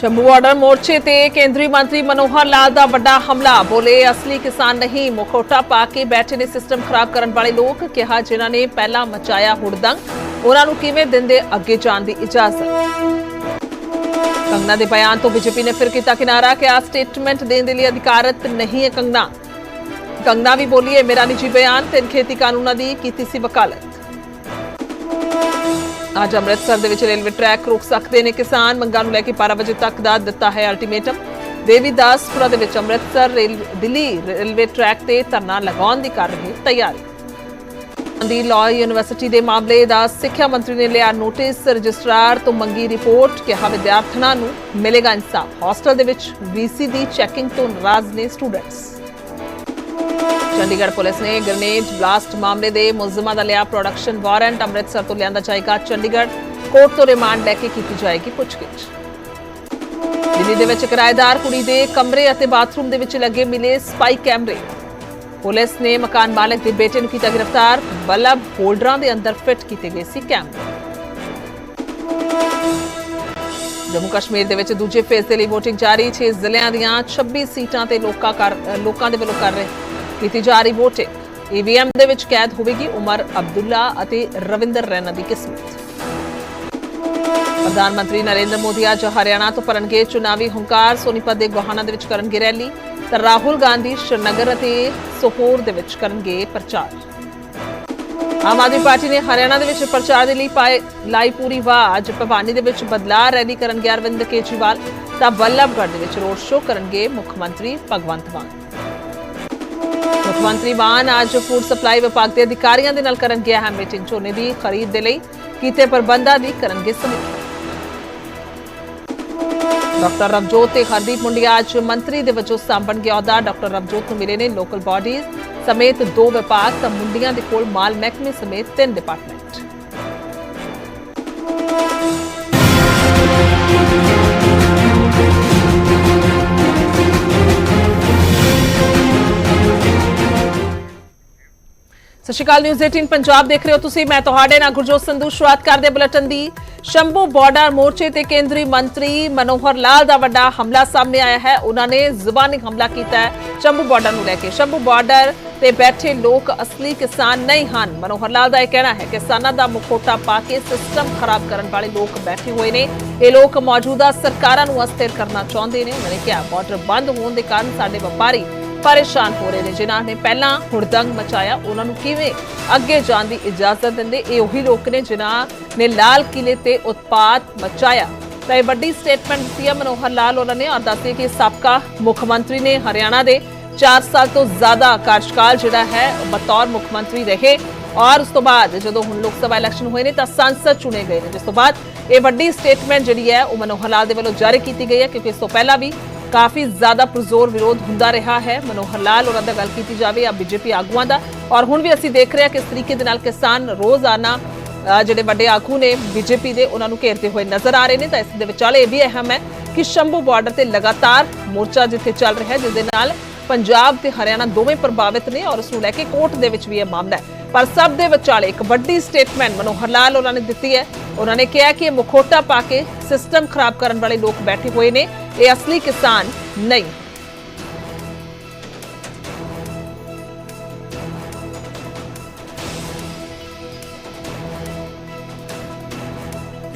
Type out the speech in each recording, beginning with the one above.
Shambhu border ਮੋਰਚੇ ਤੇ ਕੇਂਦਰੀ ਮੰਤਰੀ ਮਨੋਹਰ ਲਾਲ ਦਾ ਵੱਡਾ ਹਮਲਾ। ਬੋਲੇ, ਅਸਲੀ ਕਿਸਾਨ ਨਹੀਂ, ਮੁਖੌਟਾ ਪਾ ਕੇ ਬੈਠੇ ਨੇ ਸਿਸਟਮ ਖਰਾਬ ਕਰਨ ਵਾਲੇ ਲੋਕ, ਕਿਹਾ, ਜਿਨ੍ਹਾਂ ਨੇ ਪਹਿਲਾਂ ਮਚਾਇਆ ਹੁੜਦੰਗ। ਉਹਨਾਂ ਨੂੰ ਕਿਵੇਂ ਦਿੰਦੇ ਅੱਗੇ ਜਾਣ ਦੀ ਇਜਾਜ਼ਤ? ਕੰਗਨਾ ਦੇ ਬਿਆਨ ਤੋਂ ਬੀਜੇਪੀ ਨੇ ਫਿਰ ਕੀਤਾ ਕਿਨਾਰਾ ਕਿ ਆ ਸਟੇਟਮੈਂਟ ਦੇਣ ਦੇ ਲਈ ਅਧਿਕਾਰਤ ਨਹੀਂ ਹੈ ਕੰਗਨਾ। ਕੰਗਨਾ ਵੀ ਬੋਲੀ ਹੈ ਮੇਰਾ ਨਿੱਜੀ ਬਿਆਨ, ਤਿੰਨ ਖੇਤੀ ਕਾਨੂੰਨਾਂ ਦੀ ਕੀਤੀ ਸੀ ਵਕਾਲਤ। ਅੱਜ ਅੰਮ੍ਰਿਤਸਰ ਦੇ ਵਿੱਚ ਰੇਲਵੇ ਟਰੈਕ ਰੋਕ ਸਕਦੇ ਨੇ ਕਿਸਾਨ। ਮੰਗਾਂ ਨੂੰ ਲੈ ਕੇ 12 ਵਜੇ ਤੱਕ ਦਾ ਦਿੱਤਾ ਹੈ ਅਲਟੀਮੇਟਮ। ਦੇਵੀਦਾਸਪੁਰਾ ਦੇ ਵਿੱਚ Amritsar rail, Delhi railway track ਤੇ ਧਰਨਾ ਲਗਾਉਣ ਦੀ ਕਰ ਰਹੇ ਤਿਆਰੀ। ਦੀ ਲਾਅ ਯੂਨੀਵਰਸਿਟੀ ਦੇ ਮਾਮਲੇ ਦਾ ਸਿੱਖਿਆ ਮੰਤਰੀ ਨੇ ਲਿਆ ਨੋਟਿਸ। ਰਜਿਸਟਰਾਰ ਤੋਂ ਮੰਗੀ ਰਿਪੋਰਟ, ਕਿਹਾ ਵਿਦਿਆਰਥਣਾਂ ਨੂੰ ਮਿਲੇਗਾ ਇਨਸਾਫ। ਹੋਸਟਲ ਦੇ ਵਿੱਚ ਵੀਸੀ ਦੀ ਚੈਕਿੰਗ ਤੋਂ ਨਾਰਾਜ਼ ਨੇ ਸਟੂਡੈਂਟਸ ਚੰਡੀਗੜ੍ਹ ਪੁਲਿਸ ਨੇ ਗ੍ਰਨੇਡ ਬਲਾਸਟ ਮਾਮਲੇ ਦੇ ਮੁਲਜ਼ਮਾਂ ਦਾ ਲਿਆ ਪ੍ਰੋਡਕਸ਼ਨ ਵਾਰੰਟ ਅੰਮ੍ਰਿਤਸਰ ਤੋਂ ਲਿਆਂਦਾ ਜਾਏਗਾ ਚੰਡੀਗੜ੍ਹ। ਕੋਰਟ ਤੋਂ ਰਿਮਾਂਡ ਲੈ ਕੇ ਕੀਤੀ ਜਾਏਗੀ ਪੁੱਛਗਿੱਛ। ਦਿੱਲੀ ਦੇ ਵਿੱਚ ਕਿਰਾਏਦਾਰ ਕੁੜੀ ਦੇ ਕਮਰੇ ਅਤੇ ਬਾਥਰੂਮ ਦੇ ਵਿੱਚ ਲੱਗੇ ਮਿਲੇ ਸਪਾਈ ਕੈਮਰੇ। ਪੁਲਿਸ ਨੇ ਮਕਾਨ ਮਾਲਕ ਦੇ ਬੇਟੇ ਨੂੰ ਕੀਤਾ ਗ੍ਰਿਫਤਾਰ। ਬਲਬ ਹੋਲਡਰਾਂ ਦੇ ਅੰਦਰ ਫਿੱਟ ਕੀਤੇ ਗਏ ਸੀ ਕੈਮਰੇ। ਜੰਮੂ ਕਸ਼ਮੀਰ ਦੇ ਵਿੱਚ ਦੂਜੇ ਫੇਜ਼ ਦੇ ਲਈ VOTING ਜਾਰੀ। 6 ਜ਼ਿਲ੍ਹਿਆਂ ਦੀਆਂ 26 ਸੀਟਾਂ ਤੇ ਲੋਕਾਂ ਕਰ ਲੋਕਾਂ ਦੇ ਵੱਲੋਂ ਕਰ ਰਹੇ ਕੀਤੀ ਜਾ ਰਹੀ VOTING ਈਵੀਐਮ ਦੇ ਵਿੱਚ ਕੈਦ ਹੋਵੇਗੀ ਉਮਰ ਅਬਦੁੱਲਾ ਅਤੇ ਰਵਿੰਦਰ ਰੈਨਾ ਦੀ ਕਿਸਮਤ। ਪ੍ਰਧਾਨ ਮੰਤਰੀ ਨਰਿੰਦਰ ਮੋਦੀ ਅੱਜ ਹਰਿਆਣਾ ਤੋਂ ਭਰਨਗੇ ਚੁਣਾਵੀ ਹੰਕਾਰ। ਸੋਨੀਪਤ ਦੇ ਗੋਹਾਨਾ ਦੇ ਵਿੱਚ ਕਰਨਗੇ ਰੈਲੀ। ਤਾਂ ਰਾਹੁਲ ਗਾਂਧੀ ਸ਼੍ਰੀਨਗਰ ਅਤੇ ਸੋਹੋਰ ਦੇ ਵਿੱਚ ਕਰਨਗੇ ਪ੍ਰਚਾਰ। ਆਮ ਆਦਮੀ ਪਾਰਟੀ ਨੇ ਹਰਿਆਣਾ ਦੇ ਵਿੱਚ ਪ੍ਰਚਾਰ ਦੇ ਲਈ ਪਾਏ ਲਾਈ ਪੂਰੀ ਵਾਹ ਅੱਜ ਭਵਾਨੀ ਦੇ ਵਿੱਚ ਬਦਲਾਅ ਰੈਲੀ ਕਰਨਗੇ ਅਰਵਿੰਦ ਕੇਜਰੀਵਾਲ। ਤਾਂ ਬੱਲਭਗੜ੍ਹ ਦੇ ਵਿੱਚ ਰੋਡ ਸ਼ੋਅ ਕਰਨਗੇ ਮੁੱਖ ਮੰਤਰੀ ਭਗਵੰਤ ਮਾਨ। ਮੁੱਖ ਮੰਤਰੀ ਮਾਨ ਅੱਜ ਫੂਡ ਸਪਲਾਈ ਵਿਭਾਗ ਦੇ ਅਧਿਕਾਰੀਆਂ ਦੇ ਨਾਲ ਕਰਨਗੇ ਅਹਿਮ ਮੀਟਿੰਗ। ਝੋਨੇ ਦੀ ਖਰੀਦ ਦੇ ਲਈ ਕੀਤੇ ਪ੍ਰਬੰਧਾਂ ਦੀ ਕਰਨਗੇ ਸਮੀਖਿਆ। ਡਾਕਟਰ ਰਵਜੋਤ ਤੇ ਹਰਦੀਪ ਮੁੰਡਿਆ ਅੱਜ ਮੰਤਰੀ ਦੇ ਵਜੋਂ ਸਾਂਭਣਗੇ ਅਹੁਦਾ। ਡਾਕਟਰ ਰਵਜੋਤ ਨੂੰ ਮਿਲੇ ਨੇ ਲੋਕਲ ਬਾਡੀਜ਼ ਸਮੇਤ ਦੋ ਵਿਭਾਗ ਤਾਂ ਮੁੰਡਿਆਂ ਦੇ ਕੋਲ ਮਾਲ ਮਹਿਕਮੇ ਸਮੇਤ ਤਿੰਨ ਡਿਪਾਰਟਮੈਂਟ ਸਤਿ ਸ਼੍ਰੀ ਅਕਾਲ ਨਿਊਜ਼ 18 ਪੰਜਾਬ ਦੇਖ ਰਹੇ ਹੋ ਤੁਸੀਂ। ਮੈਂ ਤੁਹਾਡੇ ਨਾਲ ਗੁਰਜੋਤ ਸੰਧੂ। ਸ਼ੁਰੂਆਤ ਕਰਦੇ ਬੁਲੇਟਿਨ ਦੀ। ਸ਼ੰਭੂ ਬਾਰਡਰ ਮੋਰਚੇ ਤੇ ਕੇਂਦਰੀ ਮੰਤਰੀ ਮਨੋਹਰ ਲਾਲ ਦਾ ਵੱਡਾ ਹਮਲਾ ਸਾਹਮਣੇ ਆਇਆ ਹੈ। ਉਹਨਾਂ ਨੇ ਜ਼ੁਬਾਨੀ ਹਮਲਾ ਕੀਤਾ ਹੈ ਸ਼ੰਭੂ ਬਾਰਡਰ ਨੂੰ ਲੈ ਕੇ। ਸ਼ੰਭੂ ਬਾਰਡਰ ਤੇ ਬੈਠੇ ਲੋਕ ਅਸਲੀ ਕਿਸਾਨ ਨਹੀਂ ਹਨ। ਮਨੋਹਰ ਲਾਲ ਦਾ ਇਹ ਕਹਿਣਾ ਹੈ ਕਿ ਕਿਸਾਨਾਂ ਦਾ ਮੁਖੋਟਾ ਪਾ ਕੇ ਸਿਸਟਮ ਖਰਾਬ ਕਰਨ ਵਾਲੇ ਲੋਕ ਬੈਠੇ ਹੋਏ ਨੇ। ਇਹ ਲੋਕ ਮੌਜੂਦਾ ਸਰਕਾਰਾਂ ਨੂੰ ਅਸਥਿਰ ਕਰਨਾ ਚਾਹੁੰਦੇ ਨੇ। ਉਹਨਾਂ ਨੇ ਕਿਹਾ ਬਾਰਡਰ ਬੰਦ ਹੋਣ ਦੇ ਕਾਰਨ ਸਾਡੇ ਵਪਾਰੀ ਪਰੇਸ਼ਾਨ ਹੋ ਰਹੇ ਨੇ, ਜਿਨ੍ਹਾਂ ਨੇ ਪਹਿਲਾਂ ਹੁੜਦੰਗ ਮਚਾਇਆ, ਉਹਨਾਂ ਨੂੰ ਕਿਵੇਂ ਅੱਗੇ ਜਾਣ ਦੀ ਇਜਾਜ਼ਤ ਦਿੰਦੇ? ਇਹ ਉਹੀ ਲੋਕ ਨੇ ਜਿਨ੍ਹਾਂ ਨੇ ਲਾਲ ਕਿਲੇ ਤੇ ਉਤਪਾਤ ਮਚਾਇਆ। ਤਾਂ ਇਹ ਵੱਡੀ ਸਟੇਟਮੈਂਟ ਦਿੱਤੀ ਹੈ ਮਨੋਹਰ ਲਾਲ, ਉਹਨਾਂ ਨੇ ਔਰ ਦੱਸਿਆ ਕਿ ਸਾਬਕਾ ਮੁੱਖ ਮੰਤਰੀ ਨੇ ਹਰਿਆਣਾ ਦੇ 4 ਸਾਲ ਤੋਂ ਜ਼ਿਆਦਾ ਕਾਰਜਕਾਲ ਜਿਹੜਾ ਹੈ ਬਤੌਰ ਮੁੱਖ ਮੰਤਰੀ ਰਹੇ। ਔਰ ਉਸ ਤੋਂ ਬਾਅਦ ਜਦੋਂ ਹੁਣ ਲੋਕ ਸਭਾ ਇਲੈਕਸ਼ਨ ਹੋਏ ਨੇ ਤਾਂ ਸੰਸਦ ਚੁਣੇ ਗਏ ਨੇ। ਜਿਸ ਤੋਂ ਬਾਅਦ ਇਹ ਵੱਡੀ ਸਟੇਟਮੈਂਟ ਜਿਹੜੀ ਹੈ, ਉਹ ਮਨੋਹਰ ਲਾਲ ਦੇ ਵੱਲੋਂ ਜਾਰੀ ਕੀਤੀ ਗਈ ਹੈ, ਕਿਉਂਕਿ ਇਸ ਤੋਂ ਪਹਿਲਾਂ ਵੀ ਕਾਫੀ ਜ਼ਿਆਦਾ ਪੁਰਜ਼ੋਰ ਵਿਰੋਧ ਹੁੰਦਾ ਰਿਹਾ ਹੈ। ਮਨੋਹਰ ਲਾਲ ਉਹਨਾਂ ਦਾ ਗੱਲ ਕੀਤੀ ਜਾਵੇ ਆ ਬੀਜੇਪੀ ਆਗੂਆਂ ਦਾ। ਔਰ ਹੁਣ ਵੀ ਅਸੀਂ ਦੇਖ ਰਹੇ ਹਾਂ ਕਿਸ ਤਰੀਕੇ ਦੇ ਨਾਲ ਕਿਸਾਨ ਰੋਜ਼ਾਨਾ ਜਿਹੜੇ ਵੱਡੇ ਆਗੂ ਨੇ ਬੀਜੇਪੀ ਦੇ, ਉਹਨਾਂ ਨੂੰ ਘੇਰਦੇ ਹੋਏ ਨਜ਼ਰ ਆ ਰਹੇ ਨੇ। ਤਾਂ ਇਸ ਦੇ ਵਿਚਾਲੇ ਇਹ ਵੀ ਅਹਿਮ ਹੈ ਕਿ ਸ਼ੰਭੂ ਬਾਰਡਰ ਤੇ ਲਗਾਤਾਰ ਮੋਰਚਾ ਜਿੱਥੇ ਚੱਲ ਰਿਹਾ ਹੈ ਜਿਸ ਦੇ ਨਾਲ ਪੰਜਾਬ ਤੇ ਹਰਿਆਣਾ ਦੋਵੇਂ ਪ੍ਰਭਾਵਿਤ ਨੇ ਔਰ ਉਸ ਨੂੰ ਲੈ ਕੇ ਕੋਰਟ ਦੇ ਵਿੱਚ ਵੀ ਇਹ ਮਾਮਲਾ ਹੈ। ਪਰ ਸਭ ਦੇ ਵਿਚਾਲੇ ਇੱਕ ਵੱਡੀ ਸਟੇਟਮੈਂਟ ਮਨੋਹਰ ਲਾਲ ਉਹਨਾਂ ਨੇ ਦਿੱਤੀ ਹੈ। ਉਹਨਾਂ ਨੇ ਕਿਹਾ ਕਿ ਇਹ ਮੁਖੌਟਾ ਪਾ ਕੇ ਸਿਸਟਮ ਖਰਾਬ ਕਰਨ ਵਾਲੇ ਲੋਕ ਬੈਠੇ ਹੋਏ ਨੇ। ये असली किसान नहीं।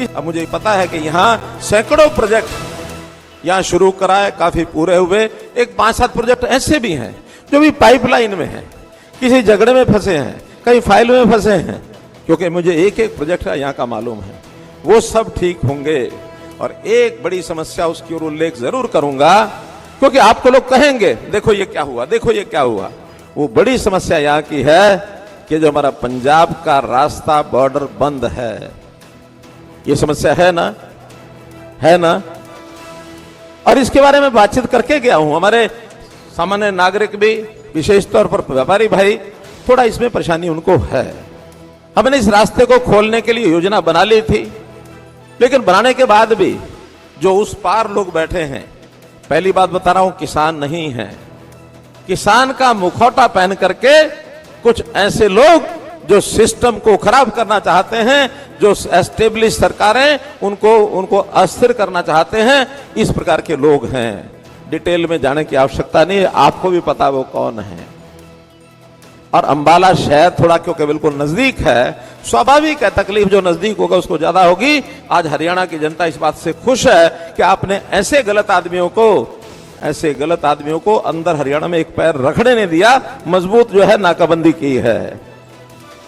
अब मुझे पता है कि यहाँ सैकड़ों प्रोजेक्ट यहाँ शुरू कराए, काफ़ी पूरे हुए। एक पाँच सात प्रोजेक्ट ऐसे भी हैं जो भी पाइपलाइन में हैं, किसी झगड़े में फंसे हैं कहीं फ़ाइल में फंसे हैं, क्योंकि मुझे एक एक प्रोजेक्ट यहाँ का मालूम है। वो सब ठीक होंगे। और एक बड़ी समस्या उसकी ओर उल्लेख ज़रूर करूँगा, क्योंकि आपको लोग कहेंगे, देखो ये क्या हुआ, देखो ये क्या हुआ। वो बड़ी समस्या यहाँ की है कि जो हमारा पंजाब का रास्ता बॉर्डर बंद है। ये समस्या है ना? है ना? और इसके बारे में बातचीत करके गया हूँ। हमारे सामान्य नागरिक भी, विशेष तौर पर व्यापारी भाई, थोड़ा इसमें परेशानी उनको है। हमने इस रास्ते को खोलने के लिए योजना बना ली थी। लेकिन बनाने के बाद भी जो उस पार लोग बैठे हैं, पहली बात बता रहा हूँ, किसान नहीं है। किसान का मुखौटा पहन करके कुछ ऐसे लोग जो सिस्टम को खराब करना चाहते हैं, जो एस्टेब्लिश सरकारें उनको उनको अस्थिर करना चाहते हैं, इस प्रकार के लोग हैं। डिटेल में जाने की आवश्यकता नहीं आपको भी पता वो कौन है। और अंबाला शहर थोड़ा क्योंकि बिल्कुल नज़दीक है, स्वाभाविक है, तकलीफ़ जो नज़दीक होगा उसको ज़्यादा होगी। आज हरियाणा की जनता इस बात से खुश है कि आपने ऐसे गलत आदमियों को, ऐसे गलत आदमियों को अंदर हरियाणा में एक पैर रखने नहीं दिया, मज़बूत जो है नाकाबंदी की है।